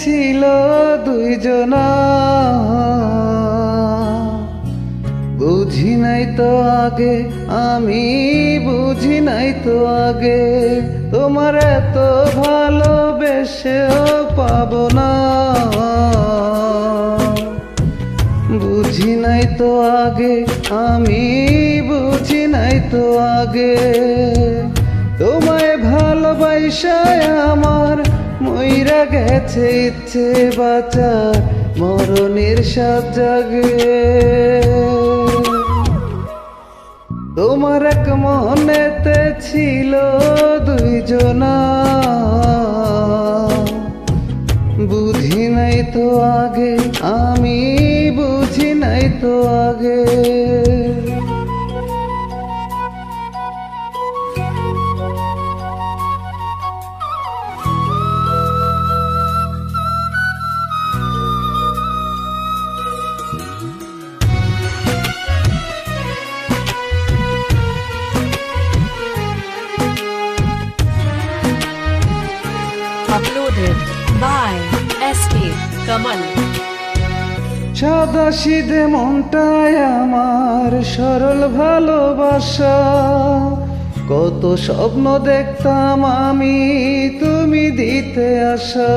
ছিল দুইজনা। বুঝি নাই তো আগে, আমি বুঝি নাই তো আগে, তোমার এত ভালোবেসেও পাব না। বুঝি নাই তো আগে, আমি বুঝি নাই তো আগে, তোমায় ভালোবাসায় আমার মইরা গেছে ইচ্ছে বাঁচার, মরণের সাত জাগে। তোমার এক মনেতে ছিল দুইজনা। বুঝি নাই তো আগে, আমি বুঝি নাই তো আগে। Uploaded by SK Kamal. সাদা মনটায় আমার সরল ভালোবাসা। কত স্বপ্ন দেখতাম আমি, তুমি দিতে আসা।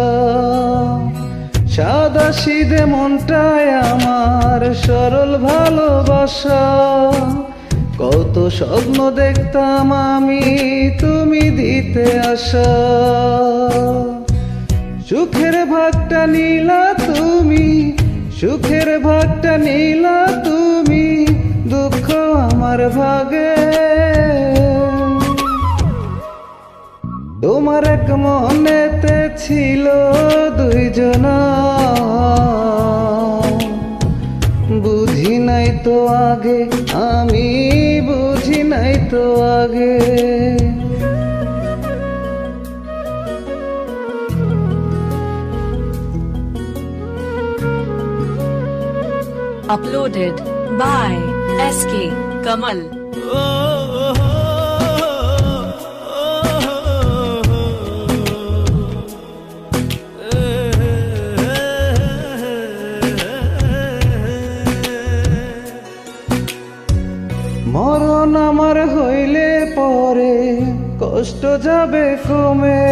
সাদা সিধে মনটায় আমার সরল ভালোবাসা। কত স্বপ্ন দেখতাম আমি, তুমি দিতে আসা। সুখের ভাগটা নিলা তুমি, সুখের ভাগটা নিলা তুমি, দুঃখ আমার ভাগে। তোমার এক মনেতে ছিল দুইজনা। বুঝি নাই তো আগে, আমি বুঝি নাই তো আগে। Uploaded by SK Kamal. মরণ আমার হইলে পরে কষ্ট যাবে কমে